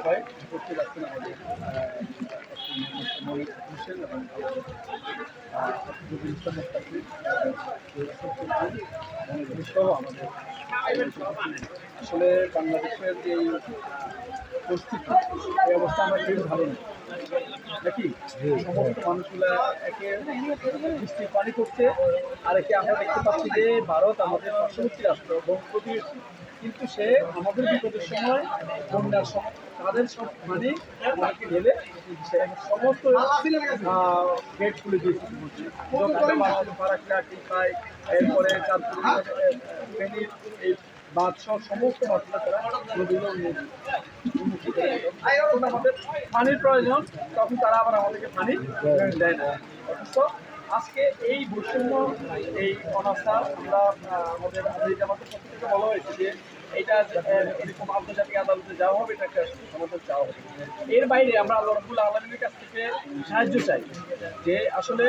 ভাই করতে যাচ্ছেন আমাদের হোসেন এবং সহ আমাদের আসলে বাংলাদেশের যে পরিস্থিতি এই অবস্থা আমরা কেউ ভালো না। নাকি? সমস্ত মানুষগুলা একে বৃষ্টির পানি করছে আর একে আমরা দেখতে পাচ্ছি যে ভারত আমাদের পার্শ্ববর্তী রাষ্ট্র এবং প্রতিবেশী কিন্তু সে আমাদের বিপদের সময় বন্যার সময় তাদের সব মানে আমাকে ঢেলে সমস্ত গেট খুলে দিয়েছে ফারাক্কা টিপাই এরপরে চাঁদপুর এই বাদ সহ সমস্ত মাত্রা তারা আমাদের পানির প্রয়োজন, তখন তারা আবার আমাদেরকে পানি দেয় না। অথচ আজকে এই বৈষম্য, এই অনাস্থা আমরা আমাদের আমাদের জামাতের পক্ষ থেকে বলা হয়েছে যে এটা এরকম আন্তর্জাতিক আদালতে যাওয়া হবে, এটা একটা সমাধান চাওয়া হবে। এর বাইরে আমরা আল্লাহ রবুল আলমীর কাছ থেকে সাহায্য চাই যে আসলে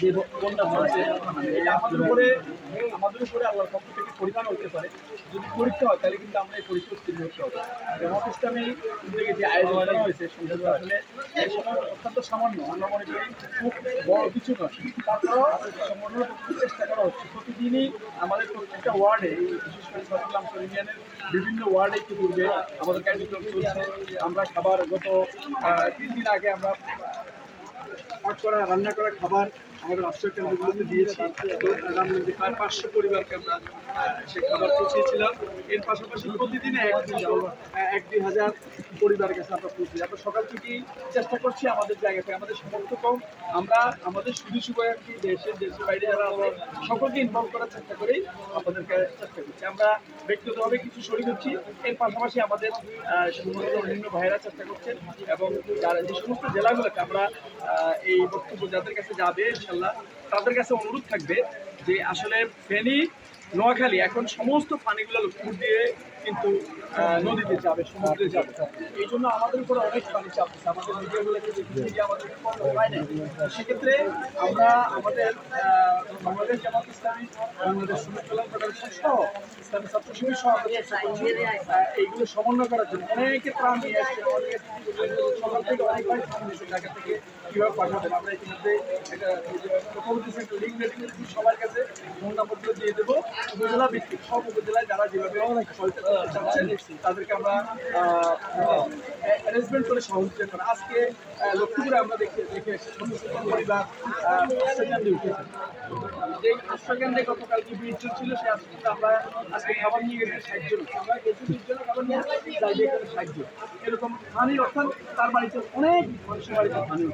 যে এটা আমাদের উপরে, আমাদের থেকে হতে যদি পরীক্ষা হয়, তাহলে কিন্তু আমরা এই পরীক্ষা যে হয়েছে অত্যন্ত সামান্য। আমরা মনে করি কিছু নয়। চেষ্টা করা প্রতিদিনই আমাদের প্রত্যেকটা ওয়ার্ডে, বিশেষ করে বিভিন্ন ওয়ার্ডে আমাদের কার্যক্রম চলছে। আমরা খাবার গত তিন দিন আগে আমরা করা, রান্না করা খাবার আমাদের আশ্রয় কেন্দ্রগুলোতে দিয়েছি। তো প্রায় পাঁচশো পরিবারকে আমরা সে খাবার পৌঁছিয়েছিলাম। এর পাশাপাশি প্রতিদিনে এক এক দুই হাজার পরিবারের কাছে আমরা পৌঁছি আমরা সকাল থেকেই চেষ্টা করছি আমাদের জায়গাতে, আমাদের সমর্থ কম। আমরা, আমাদের শুধু শুভাকাঙ্ক্ষী দেশের দেশের বাইরে যারা আমরা সকলকে ইনভলভ করার চেষ্টা করেই আপনাদেরকে চেষ্টা করছি। আমরা ব্যক্তিগতভাবে কিছু শরীর হচ্ছি এর পাশাপাশি আমাদের শুধুমাত্র অন্যান্য ভাইয়েরা চেষ্টা করছেন। এবং যারা যে সমস্ত জেলাগুলোতে আমরা এই বক্তব্য যাদের কাছে যাবে ইনশাল্লাহ তাদের কাছে অনুরোধ থাকবে যে আসলে ফেনী নোয়াখালী এখন সমস্ত পানিগুলো লক্ষ্য দিয়ে কিন্তু নদীতে যাবে, সমুদ্রে যাবে। এই জন্য আমাদের উপরে অনেক পানি চাপ আছে। আমাদের মিডিয়াগুলোকে মিডিয়া আমাদের উপায় সেক্ষেত্রে আমরা আমাদের বাংলাদেশ জামাত ইসলামী, বাংলাদেশ কল্যাণ ফেডারেশন সহ ইসলামী ছাত্র শিবির সহ এইগুলো সমন্বয় করার জন্য অনেকে প্রাণ নিয়ে আসছে, অনেকে সকাল থেকে অনেক ভাই ঢাকা থেকে কীভাবে পাঠাবেন? আমরা ইতিমধ্যে একটা লিঙ্ক রেডি সবার কাছে। ফোন নাম্বারগুলো দিয়ে দেবো। উপজেলা ভিত্তিক, সব উপজেলায় যারা যেভাবে করতে তাদেরকে আমরা অ্যারেঞ্জমেন্ট করে সহযোগিতা করা। আজকে লক্ষ্মীপুরে আমরা দেখে দেখে পরিবার আহ, উঠেছে। যে আশ্রয়কেন্দ্রে গতকাল কি বীজ ছিল সে আজকে আমরা আজকে খাবার নিয়ে গেছি জন। আমরা গেছি খাবার নিয়ে যাই ষাট এরকম পানি অর্থাৎ তার বাড়িতে অনেক মানুষের বাড়িতে উঠে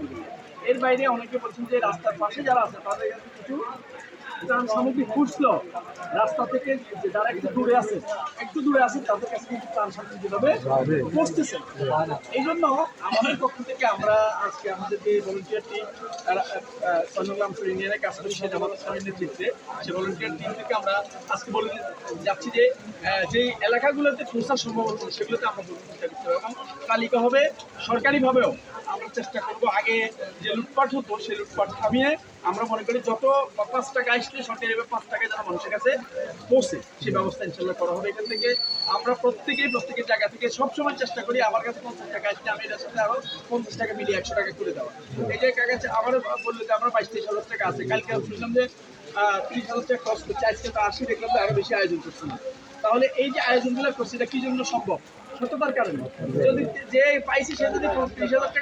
এর বাইরে অনেকে বলছেন যে রাস্তার পাশে যারা আছে তাদের কিছু ত্রাণ সামগ্রী খুঁজলো রাস্তা থেকে যারা একটু দূরে আছে একটু দূরে আছে তাদের কাছে কিন্তু ত্রাণ সামগ্রী যেভাবে পৌঁছতেছে এই জন্য আমাদের পক্ষ থেকে আমরা আজকে আমাদের যে ভলেন্টিয়ার টিম চন্দ্রগ্রাম ইউনিয়নের কাজ করি সেটা আমাদের স্বামীর নেতৃত্বে সে ভলেন্টিয়ার টিম থেকে আমরা আজকে বলে যাচ্ছি যে আহ, যে এলাকাগুলোতে পৌঁছার সম্ভাবনা সেগুলোতে আমরা চেষ্টা তালিকা হবে সরকারিভাবেও। চেষ্টা করব আগে যে লুটপাট হতো, সেই লুটপাট থামিয়ে আমরা মনে করি যত পাঁচ টাকা আসলে সরকারিভাবে পাঁচ টাকা যেন মানুষের কাছে পৌঁছে, সেই ব্যবস্থা ইনশাল্লাহ করা হবে এখান থেকে। আমরা প্রত্যেকেই, প্রত্যেকের জায়গা থেকে সবসময় চেষ্টা করি, আমার কাছে পঞ্চাশ টাকা আসলে আমি এটার সাথে পঞ্চাশ টাকা মিলিয়ে একশো টাকা করে দেওয়া। এই যে কাছে আমারও বলল যে আমরা বাইশ তেইশ হাজার টাকা আছে। কালকে শুনলাম যে ত্রিশ হাজার টাকা খরচ করছে। আজকে তো আশি দেখলাম আরও বেশি আয়োজন করছে না। তাহলে এই যে আয়োজনগুলো করছে, এটা কি জন্য সম্ভব? সততার কারণে। যদি যে পাইছি, সে যদি ত্রিশ হাজার টাকা